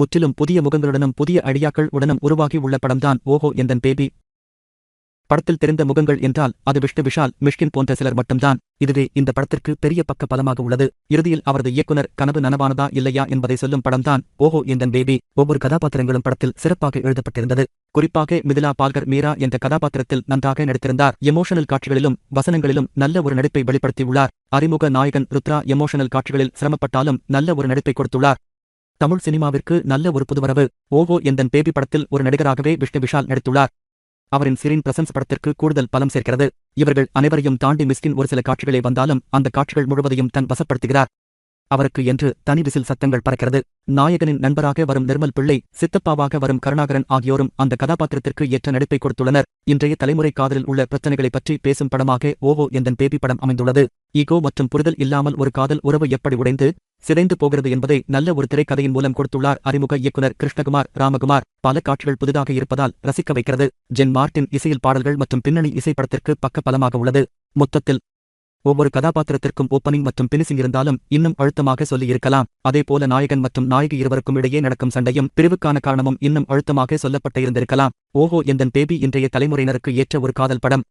முற்றிலும் புதிய முகங்களுடனும் புதிய ஐடியாக்கள் உடனும் உருவாகி உள்ள படம்தான் ஓஹோ எந்தன் பேபி. படத்தில் தெரிந்த முகங்கள் என்றால் அது விஷ்ணு விஷால் மிஷ்கின் போன்ற சிலர் மட்டும்தான். இதுவே இந்த படத்திற்கு பெரிய பக்க பலமாக உள்ளது. இறுதியில் அவரது இயக்குனர் கனவு நனவானதா இல்லையா என்பதை சொல்லும் படம்தான் ஓஹோ எந்தன் பேபி. ஒவ்வொரு கதாபாத்திரங்களும் படத்தில் சிறப்பாக எழுதப்பட்டிருந்தது. குறிப்பாக மிதிலா பால்கர் மீரா என்ற கதாபாத்திரத்தில் நன்றாக நடித்திருந்தார். எமோஷனல் காட்சிகளிலும் வசனங்களிலும் நல்ல ஒரு நடிப்பை வெளிப்படுத்தியுள்ளார். அறிமுக நாயகன் ருத்ரா எமோஷனல் காட்சிகளில் சிரமப்பட்டாலும் நல்ல ஒரு நடிப்பை கொடுத்துள்ளார். தமிழ் சினிமாவிற்கு நல்ல ஒரு புதுவரவு. ஓகோ எந்தன் பேபி படத்தில் ஒரு நடிகராகவே விஷ்ணு விஷால் நடித்துள்ளார். அவரின் சிறின் பிரசன்ஸ் படத்திற்கு கூடுதல் பலம் சேர்க்கிறது. இவர்கள் அனைவரையும் தாண்டி மிஸ்கின் ஒரு சில காட்சிகளே வந்தாலும் அந்த காட்சிகள் முழுவதையும் தன் வசப்படுத்துகிறார். அவருக்கு என்று தனி விசில் சத்தங்கள் பறக்கிறது. நாயகனின் நண்பராக வரும் நிர்மல் பிள்ளை சித்தப்பாவாக வரும் கருணாகரன் ஆகியோரும் அந்த கதாபாத்திரத்திற்கு ஏற்ற நடிப்பை கொடுத்துள்ளனர். இன்றைய தலைமுறை காதலில் உள்ள பிரச்சனைகளை பற்றி பேசும் படமாக ஓவோ எந்தன் பேபி படம் அமைந்துள்ளது. ஈகோ மற்றும் புரிதல் இல்லாமல் ஒரு காதல் உறவு எப்படி உடைந்து சிதைந்து போகிறது என்பதை நல்ல ஒரு திரைக்கதையின் மூலம் கொடுத்துள்ளார் அறிமுக இயக்குனர் கிருஷ்ணகுமார் ராமகுமார். பல காட்சிகள் புதிதாக இருப்பதால் ரசிக்க வைக்கிறது. ஜென் மார்ட்டின் இசையில் பாடல்கள் மற்றும் பின்னணி இசைப்படத்திற்கு பக்க பலமாக உள்ளது. மொத்தத்தில் ஒவ்வொரு கதாபாத்திரத்திற்கும் ஓப்பனிங் மற்றும் பினிசிங் இருந்தாலும் இன்னும் அழுத்தமாக சொல்லியிருக்கலாம். அதேபோல நாயகன் மற்றும் நாயகி இருவருக்கும் இடையே நடக்கும் சண்டையும் பிரிவுக்கான காரணமும் இன்னும் அழுத்தமாக சொல்லப்பட்டிருந்திருக்கலாம். ஓஹோ எந்தன் பேபி இன்றைய தலைமுறையினருக்கு ஏற்ற ஒரு காதல் படம்.